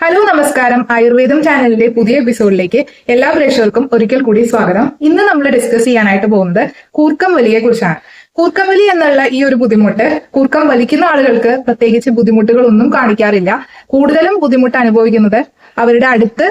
Hello നമസ്കാരം. ആയുർവേദം ചാനലിന്റെ പുതിയ എപ്പിസോഡിലേക്ക് എല്ലാ പ്രേക്ഷകർക്കും ഒരിക്കൽ കൂടി സ്വാഗതം. ഇന്ന് നമ്മൾ ഡിസ്കസ് ചെയ്യാനായിട്ട് പോകുന്നത് കൂർക്കം വലിയെ കുറിച്ചാണ്. കൂർക്കം വലി എന്നുള്ള ഈ ഒരു ബുദ്ധിമുട്ട് കൂർക്കം വലിക്കുന്ന ആളുകൾക്ക് പ്രത്യേകിച്ച് ബുദ്ധിമുട്ടുകളൊന്നും കാണിക്കാറില്ല. കൂടുതലും ബുദ്ധിമുട്ട് അനുഭവിക്കുന്നത് അവരുടെ അടുത്ത്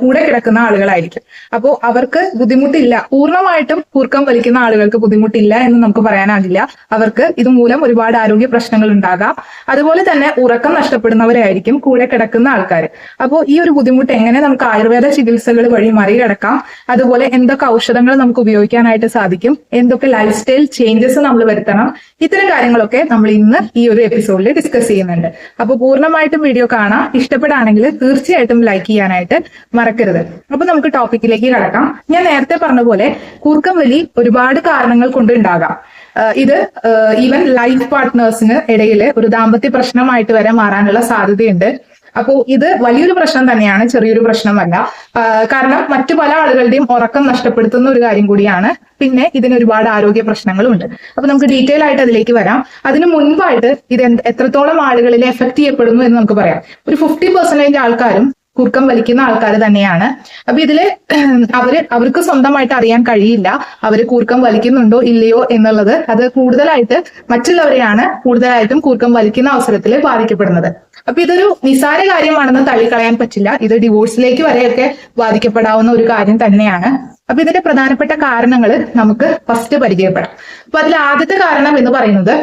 കൂടെ കിടക്കുന്ന ആളുകളായിരിക്കും. അപ്പോൾ അവർക്ക് ബുദ്ധിമുട്ടില്ല. പൂർണമായിട്ടും കൂർക്കം വലിക്കുന്ന ആളുകൾക്ക് ബുദ്ധിമുട്ടില്ല എന്ന് നമുക്ക് പറയാനാകില്ല. അവർക്ക് ഇതുമൂലം ഒരുപാട് ആരോഗ്യ പ്രശ്നങ്ങൾ ഉണ്ടാകാം. അതുപോലെ തന്നെ ഉറക്കം നഷ്ടപ്പെടുന്നവരായിരിക്കും കൂടെ കിടക്കുന്ന ആൾക്കാർ. അപ്പോൾ ഈ ഒരു ബുദ്ധിമുട്ട് എങ്ങനെ നമുക്ക് ആയുർവേദ ചികിത്സകൾ വഴി മറികടക്കാം? അതുപോലെ എന്തൊക്കെ ഔഷധങ്ങൾ നമുക്ക് ഉപയോഗിക്കാനായിട്ട് സാധിക്കും? എന്തൊക്കെ ലൈഫ് സ്റ്റൈൽ ചേഞ്ചസ് നമ്മൾ വരുത്തണം? ഇത്തരം കാര്യങ്ങളൊക്കെ നമ്മൾ ഇന്ന് ഈ ഒരു എപ്പിസോഡിൽ ഡിസ്കസ് ചെയ്യുന്നുണ്ട്. അപ്പോൾ പൂർണമായിട്ടും വീഡിയോ കാണാം. ഇഷ്ടപ്പെടുകയാണെങ്കിൽ തീർച്ചയായിട്ടും ലൈക്ക് ചെയ്യാനായിട്ട് മറക്കരുത്. അപ്പൊ നമുക്ക് ടോപ്പിക്കിലേക്ക് കടക്കാം. ഞാൻ നേരത്തെ പറഞ്ഞ പോലെ കൂർക്കം വലി ഒരുപാട് കാരണങ്ങൾ കൊണ്ട് ഉണ്ടാകാം. ഇത് ഈവൻ ലൈഫ് പാർട്ട്നേഴ്സിന് ഇടയിൽ ഒരു ദാമ്പത്യ പ്രശ്നമായിട്ട് വരെ മാറാനുള്ള സാധ്യതയുണ്ട്. അപ്പോൾ ഇത് വലിയൊരു പ്രശ്നം തന്നെയാണ് ചെറിയൊരു പ്രശ്നമല്ല. കാരണം മറ്റു പല ആളുകളുടെയും ഉറക്കം നഷ്ടപ്പെടുത്തുന്ന ഒരു കാര്യം കൂടിയാണ്. പിന്നെ ഇതിന് ഒരുപാട് ആരോഗ്യ പ്രശ്നങ്ങളും ഉണ്ട് അപ്പൊ നമുക്ക് ഡീറ്റെയിൽ ആയിട്ട് അതിലേക്ക് വരാം. അതിന് മുൻപായിട്ട് ഇത് എത്രത്തോളം ആളുകളിൽ എഫക്ട് ചെയ്യപ്പെടുന്നു എന്ന് നമുക്ക് പറയാം. ഒരു ഫിഫ്റ്റി പെർസെന്റേജ് ആൾക്കാരും കുറുക്കം വലിക്കുന്ന ആൾക്കാർ തന്നെയാണ്. അപ്പൊ ഇതിൽ അവർ അവർക്ക് സ്വന്തമായിട്ട് അറിയാൻ കഴിയില്ല. അവർ കൂർക്കം വലിക്കുന്നുണ്ടോ ഇല്ലയോ എന്നുള്ളത് അത് കൂടുതലായിട്ട് മറ്റുള്ളവരെയാണ് കൂടുതലായിട്ടും കൂർക്കം വലിക്കുന്ന അവസരത്തിൽ ബാധിക്കപ്പെടുന്നത്. അപ്പൊ ഇതൊരു നിസാര കാര്യമാണെന്ന് തള്ളിക്കളയാൻ പറ്റില്ല. ഇത് ഡിവോഴ്സിലേക്ക് വരെയൊക്കെ ബാധിക്കപ്പെടാവുന്ന ഒരു കാര്യം തന്നെയാണ്. അപ്പൊ ഇതിന്റെ പ്രധാനപ്പെട്ട കാരണങ്ങൾ നമുക്ക് ഫസ്റ്റ് പരിചയപ്പെടാം. അപ്പൊ അതിൽ ആദ്യത്തെ കാരണം എന്ന് പറയുന്നത്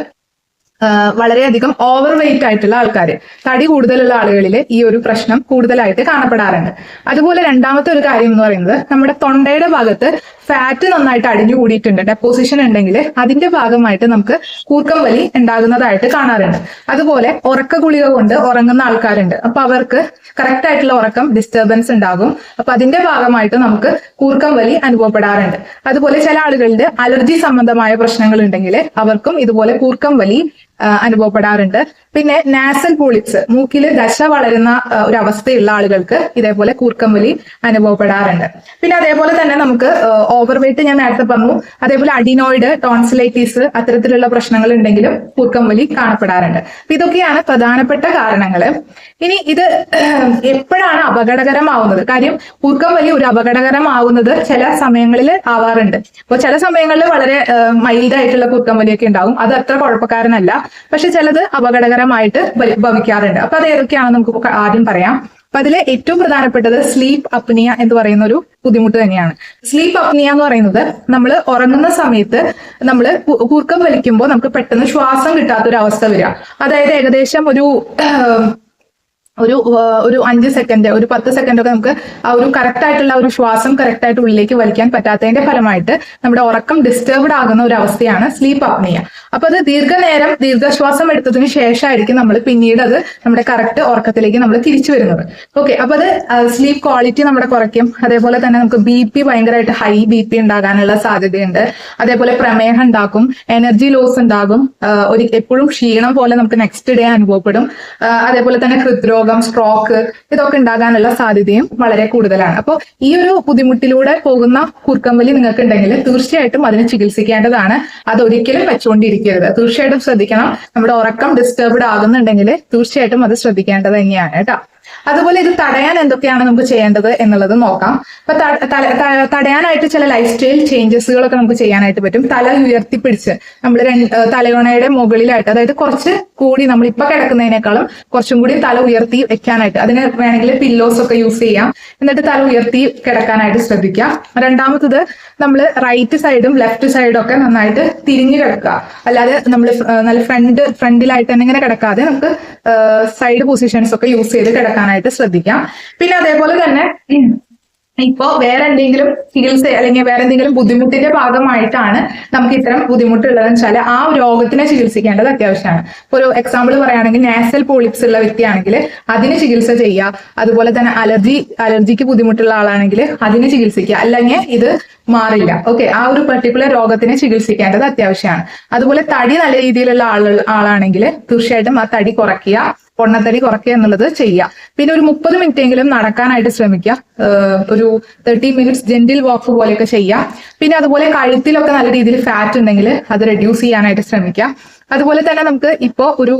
വളരെയധികം ഓവർ വെയിറ്റ് ആയിട്ടുള്ള ആൾക്കാർ തടി കൂടുതലുള്ള ആളുകളിൽ ഈ ഒരു പ്രശ്നം കൂടുതലായിട്ട് കാണപ്പെടാറുണ്ട്. അതുപോലെ രണ്ടാമത്തെ ഒരു കാര്യം എന്ന് പറയുന്നത് നമ്മുടെ തൊണ്ടയുടെ ഭാഗത്ത് ഫാറ്റ് നന്നായിട്ട് അടിഞ്ഞു കൂടിയിട്ടുണ്ട് ഡെപ്പോസിഷൻ ഉണ്ടെങ്കിൽ അതിന്റെ ഭാഗമായിട്ട് നമുക്ക് കൂർക്കം വലി ഉണ്ടാകുന്നതായിട്ട് കാണാറുണ്ട്. അതുപോലെ ഉറക്ക ഗുളിക കൊണ്ട് ഉറങ്ങുന്ന ആൾക്കാരുണ്ട്. അപ്പൊ അവർക്ക് കറക്റ്റ് ആയിട്ടുള്ള ഉറക്കം ഡിസ്റ്റർബൻസ് ഉണ്ടാകും. അപ്പൊ അതിന്റെ ഭാഗമായിട്ട് നമുക്ക് കൂർക്കം വലി അനുഭവപ്പെടാറുണ്ട്. അതുപോലെ ചില ആളുകളുടെ അലർജി സംബന്ധമായ പ്രശ്നങ്ങൾ ഉണ്ടെങ്കിൽ അവർക്കും ഇതുപോലെ കൂർക്കം വലി അനുഭവപ്പെടാറുണ്ട്. പിന്നെ നാസൽ പോളിപ്സ് മൂക്കിൽ ദശ വളരുന്ന ഒരു അവസ്ഥയുള്ള ആളുകൾക്ക് ഇതേപോലെ കൂർക്കം വലി അനുഭവപ്പെടാറുണ്ട്. പിന്നെ അതേപോലെ തന്നെ നമുക്ക് ഓവർ വെയിറ്റ് ഞാൻ നേരത്തെ പറഞ്ഞു അതേപോലെ അഡിനോയിഡ് ടോൺസിലൈറ്റീസ് അത്തരത്തിലുള്ള പ്രശ്നങ്ങൾ ഉണ്ടെങ്കിലും കൂർക്കം വലി കാണപ്പെടാറുണ്ട് ഇതൊക്കെയാണ് പ്രധാനപ്പെട്ട കാരണങ്ങൾ ഇനി ഇത് എപ്പോഴാണ് അപകടകരമാവുന്നത്? കാര്യം കൂർക്കം വലി ഒരു അപകടകരമാവുന്നത് ചില സമയങ്ങളിൽ ആവാറുണ്ട്. അപ്പോൾ ചില സമയങ്ങളിൽ വളരെ മൈൽഡ് ആയിട്ടുള്ള കൂർക്കം വലിയൊക്കെ ഉണ്ടാവും. അത് അത്ര കുഴപ്പക്കാരനല്ല. പക്ഷെ ചിലത് അപകടകരമായിട്ട് ഭവിക്കാറുണ്ട്. അപ്പൊ അത് ഏതൊക്കെയാണെന്ന് നമുക്ക് ആദ്യം പറയാം. അപ്പൊ അതിലെ ഏറ്റവും പ്രധാനപ്പെട്ടത് സ്ലീപ്പ് അപ്നിയ എന്ന് പറയുന്ന ഒരു ബുദ്ധിമുട്ട് തന്നെയാണ്. സ്ലീപ്പ് അപ്നിയ എന്ന് പറയുന്നത് നമ്മൾ ഉറങ്ങുന്ന സമയത്ത് നമ്മൾ കൂർക്കം വലിക്കുമ്പോൾ നമുക്ക് പെട്ടെന്ന് ശ്വാസം കിട്ടാത്ത ഒരു അവസ്ഥ വരിക. അതായത് ഏകദേശം ഒരു ഒരു ഒരു അഞ്ച് സെക്കൻഡ് ഒരു പത്ത് സെക്കൻഡ് ഒക്കെ നമുക്ക് ആ ഒരു കറക്റ്റ് ആയിട്ടുള്ള ഒരു ശ്വാസം കറക്റ്റ് ആയിട്ട് ഉള്ളിലേക്ക് വലിക്കാൻ പറ്റാത്തതിന്റെ ഫലമായിട്ട് നമ്മുടെ ഉറക്കം ഡിസ്റ്റർബ്ഡ് ആകുന്ന ഒരു അവസ്ഥയാണ് സ്ലീപ്പ് അപ്നിയ അപ്പൊ അത് ദീർഘനേരം ദീർഘശ്വാസം എടുത്തതിന് ശേഷമായിരിക്കും നമ്മൾ പിന്നീട് അത് നമ്മുടെ കറക്റ്റ് ഉറക്കത്തിലേക്ക് നമ്മൾ തിരിച്ചു വരുന്നത്. ഓക്കെ അപ്പൊ അത് സ്ലീപ്പ് ക്വാളിറ്റി നമ്മുടെ കുറയ്ക്കും. അതേപോലെ തന്നെ നമുക്ക് ബി പി ഭയങ്കരമായിട്ട് ഹൈ ബി പി ഉണ്ടാകാനുള്ള സാധ്യതയുണ്ട്. അതേപോലെ പ്രമേഹം ഉണ്ടാക്കും എനർജി ലോസ് ഉണ്ടാകും ഒരു എപ്പോഴും ക്ഷീണം പോലെ നമുക്ക് നെക്സ്റ്റ് ഡേ അനുഭവപ്പെടും. അതേപോലെ തന്നെ ഹൃദ്രോഗം സ്ട്രോക്ക് ഇതൊക്കെ ഉണ്ടാകാനുള്ള സാധ്യതയും വളരെ കൂടുതലാണ്. അപ്പോൾ ഈ ഒരു ബുദ്ധിമുട്ടിലൂടെ പോകുന്ന കുർക്കമ്പലി നിങ്ങൾക്ക് ഉണ്ടെങ്കിൽ തീർച്ചയായിട്ടും അതിനെ ചികിത്സിക്കേണ്ടതാണ്. അതൊരിക്കലും വെച്ചുകൊണ്ടിരിക്കരുത് തീർച്ചയായിട്ടും ശ്രദ്ധിക്കണം. നമ്മുടെ ഉറക്കം ഡിസ്റ്റർബ്ഡ് ആകുന്നുണ്ടെങ്കിൽ തീർച്ചയായിട്ടും അത് ശ്രദ്ധിക്കേണ്ടത് തന്നെയാണ് കേട്ടോ. അതുപോലെ ഇത് തടയാൻ എന്തൊക്കെയാണ് നമുക്ക് ചെയ്യേണ്ടത് എന്നുള്ളത് നോക്കാം. അപ്പൊ തടയാനായിട്ട് ചില ലൈഫ് സ്റ്റൈൽ ചേഞ്ചസുകളൊക്കെ നമുക്ക് ചെയ്യാനായിട്ട് പറ്റും. തല ഉയർത്തിപ്പിടിച്ച് നമ്മൾ തലയോണയുടെ മുകളിലായിട്ട് അതായത് കുറച്ച് കൂടി നമ്മൾ ഇപ്പൊ കിടക്കുന്നതിനേക്കാളും കുറച്ചും കൂടി തല ഉയർത്തി വെക്കാനായിട്ട് അതിന് വേണമെങ്കിൽ പില്ലോസ് ഒക്കെ യൂസ് ചെയ്യാം. എന്നിട്ട് തല ഉയർത്തി കിടക്കാനായിട്ട് ശ്രദ്ധിക്കാം. രണ്ടാമത്തത് നമ്മൾ റൈറ്റ് സൈഡും ലെഫ്റ്റ് സൈഡും ഒക്കെ നന്നായിട്ട് തിരിഞ്ഞു കിടക്കുക. അല്ലാതെ നമ്മൾ നല്ല ഫ്രണ്ട് ഫ്രണ്ടിലായിട്ട് തന്നെ ഇങ്ങനെ കിടക്കാതെ നമുക്ക് സൈഡ് പൊസിഷൻസ് ഒക്കെ യൂസ് ചെയ്ത് കിടക്കാനായിട്ട് ശ്രദ്ധിക്കാം. പിന്നെ അതേപോലെ തന്നെ ഇപ്പോ വേറെ എന്തെങ്കിലും ചികിത്സ അല്ലെങ്കിൽ വേറെ എന്തെങ്കിലും ബുദ്ധിമുട്ടിന്റെ ഭാഗമായിട്ടാണ് നമുക്ക് ഇത്തരം ബുദ്ധിമുട്ടുള്ളതെന്ന് വെച്ചാൽ ആ രോഗത്തിനെ ചികിത്സിക്കേണ്ടത് അത്യാവശ്യമാണ്. ഒരു എക്സാമ്പിൾ പറയുകയാണെങ്കിൽ നാസൽ പോളിപ്സ് ഉള്ള വ്യക്തിയാണെങ്കിൽ അതിന് ചികിത്സ ചെയ്യുക. അതുപോലെ തന്നെ അലർജി അലർജിക്ക് ബുദ്ധിമുട്ടുള്ള ആളാണെങ്കിൽ അതിന് ചികിത്സിക്കുക. അല്ലെങ്കിൽ ഇത് മാറില്ല. ഓക്കെ ആ ഒരു പെർട്ടിക്കുലർ രോഗത്തിനെ ചികിത്സിക്കേണ്ടത് അത്യാവശ്യമാണ്. അതുപോലെ തടി നല്ല രീതിയിലുള്ള ആളുകൾ ആളാണെങ്കിൽ തീർച്ചയായിട്ടും ആ തടി കുറയ്ക്കുക. പൊണ്ണത്തടി കുറയ്ക്കുക എന്നുള്ളത് ചെയ്യുക പിന്നെ ഒരു മുപ്പത് മിനിറ്റ് എങ്കിലും നടക്കാനായിട്ട് ശ്രമിക്കുക. ഒരു തേർട്ടി മിനിറ്റ്സ് ജെന്റിൽ വാക്ക് പോലെയൊക്കെ ചെയ്യുക പിന്നെ അതുപോലെ കഴുത്തിലൊക്കെ നല്ല രീതിയിൽ ഫാറ്റ് ഉണ്ടെങ്കിൽ അത് റെഡ്യൂസ് ചെയ്യാനായിട്ട് ശ്രമിക്കുക. അതുപോലെ തന്നെ നമുക്ക് ഇപ്പോൾ ഒരു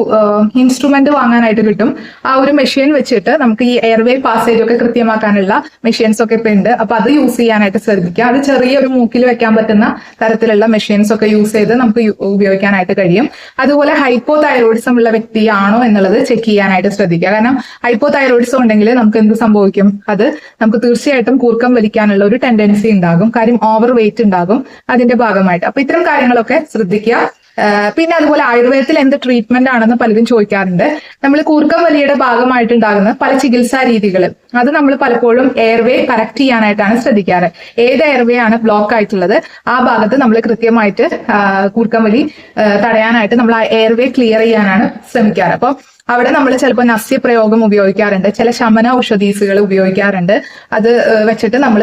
ഇൻസ്ട്രുമെന്റ് വാങ്ങാനായിട്ട് കിട്ടും. ആ ഒരു മെഷീൻ വെച്ചിട്ട് നമുക്ക് ഈ എയർവേ പാസേജ് ഒക്കെ കൃത്യമാക്കാനുള്ള മെഷീൻസ് ഒക്കെ ഇപ്പൊ ഉണ്ട്. അപ്പൊ അത് യൂസ് ചെയ്യാനായിട്ട് ശ്രദ്ധിക്കുക അത് ചെറിയ ഒരു മൂക്കിൽ വെക്കാൻ പറ്റുന്ന തരത്തിലുള്ള മെഷീൻസ് ഒക്കെ യൂസ് ചെയ്ത് നമുക്ക് ഉപയോഗിക്കാനായിട്ട് കഴിയും. അതുപോലെ ഹൈപ്പോ തൈറോയിഡിസം ഉള്ള വ്യക്തിയാണോ എന്നുള്ളത് ചെക്ക് ചെയ്യാനായിട്ട് ശ്രദ്ധിക്കുക. കാരണം ഹൈപ്പോ തൈറോയിഡിസം ഉണ്ടെങ്കിൽ നമുക്ക് എന്ത് സംഭവിക്കും? അത് നമുക്ക് തീർച്ചയായിട്ടും കൂർക്കം വലിക്കാനുള്ള ഒരു ടെൻഡൻസി ഉണ്ടാകും. കാര്യം ഓവർ വെയിറ്റ് ഉണ്ടാകും. അതിന്റെ ഭാഗമായിട്ട്. അപ്പൊ ഇത്തരം കാര്യങ്ങളൊക്കെ ശ്രദ്ധിക്കുക. പിന്നെ അതുപോലെ ആയുർവേദത്തിൽ എന്ത് ട്രീറ്റ്മെന്റ് ആണെന്ന് പലരും ചോദിക്കാറുണ്ട്. നമ്മൾ കൂർക്കം വലിയുടെ ഭാഗമായിട്ടുണ്ടാകുന്ന പല ചികിത്സാ രീതികൾ. അത് നമ്മൾ പലപ്പോഴും എയർവേ കറക്റ്റ് ചെയ്യാനായിട്ടാണ് ശ്രദ്ധിക്കാറ്. ഏത് എയർവേ ആണ് ബ്ലോക്ക് ആയിട്ടുള്ളത് ആ ഭാഗത്ത് നമ്മൾ കൃത്യമായിട്ട് കൂർക്കം വലി തടയാനായിട്ട് നമ്മൾ ആ എയർവേ ക്ലിയർ ചെയ്യാനാണ് ശ്രമിക്കാറ്. അപ്പോൾ അവിടെ നമ്മൾ ചിലപ്പോൾ നസ്യപ്രയോഗം ഉപയോഗിക്കാറുണ്ട് ചില ശമന ഔഷധീസുകൾ ഉപയോഗിക്കാറുണ്ട്. അത് വെച്ചിട്ട് നമ്മൾ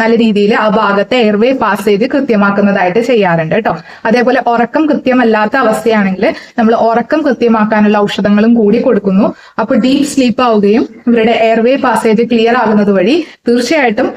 നല്ല രീതിയിൽ ആ ഭാഗത്തെ എയർവേ പാസ് ചെയ്ത് കൃത്യമാക്കുന്നതായിട്ട് ചെയ്യാറുണ്ട് കേട്ടോ. അതേപോലെ ഉറക്കം കൃത്യമല്ലാത്ത അവസ്ഥയാണെങ്കിൽ നമ്മൾ ഉറക്കം കൃത്യമാക്കാനുള്ള ഔഷധങ്ങളും കൂടി കൊടുക്കുന്നു. അപ്പോൾ ഡീപ്പ് സ്ലീപ്പ് ആവുകയും ഇവരുടെ എയർവേ പാസേജ് ക്ലിയർ ആകുന്നത് വഴി തീർച്ചയായിട്ടും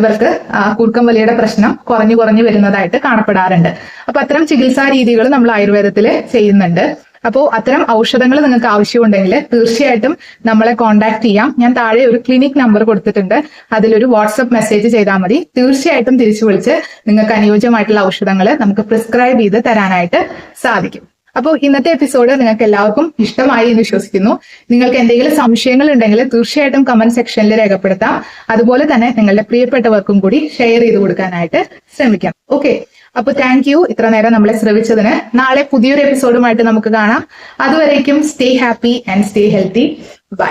ഇവർക്ക് ആ കൂർക്കം വലിയുടെ പ്രശ്നം കുറഞ്ഞു കുറഞ്ഞു വരുന്നതായിട്ട് കാണപ്പെടാറുണ്ട്. അപ്പൊ അത്തരം ചികിത്സാ രീതികൾ നമ്മൾ ആയുർവേദത്തിൽ ചെയ്യുന്നുണ്ട്. അപ്പോൾ അത്തരം ഔഷധങ്ങൾ നിങ്ങൾക്ക് ആവശ്യമുണ്ടെങ്കിൽ തീർച്ചയായിട്ടും നമ്മളെ കോൺടാക്ട് ചെയ്യാം. ഞാൻ താഴെ ഒരു ക്ലിനിക് നമ്പർ കൊടുത്തിട്ടുണ്ട്. അതിലൊരു വാട്സപ്പ് മെസ്സേജ് ചെയ്താൽ മതി. തീർച്ചയായിട്ടും തിരിച്ചു വിളിച്ച് നിങ്ങൾക്ക് അനുയോജ്യമായിട്ടുള്ള ഔഷധങ്ങൾ നമുക്ക് പ്രിസ്ക്രൈബ് ചെയ്ത് തരാനായിട്ട് സാധിക്കും. അപ്പോൾ ഇന്നത്തെ എപ്പിസോഡ് നിങ്ങൾക്ക് എല്ലാവർക്കും ഇഷ്ടമായി എന്ന് വിശ്വസിക്കുന്നു. നിങ്ങൾക്ക് എന്തെങ്കിലും സംശയങ്ങൾ ഉണ്ടെങ്കിൽ തീർച്ചയായിട്ടും കമന്റ് സെക്ഷനിൽ രേഖപ്പെടുത്താം. അതുപോലെ തന്നെ നിങ്ങളുടെ പ്രിയപ്പെട്ടവർക്കും കൂടി ഷെയർ ചെയ്ത് കൊടുക്കാനായിട്ട് ശ്രമിക്കാം. ഓക്കെ അപ്പൊ താങ്ക് യു ഇത്ര നേരം നമ്മളെ ശ്രമിച്ചതിന് നാളെ പുതിയൊരു എപ്പിസോഡുമായിട്ട് നമുക്ക് കാണാം. അതുവരേക്കും stay happy and stay healthy bye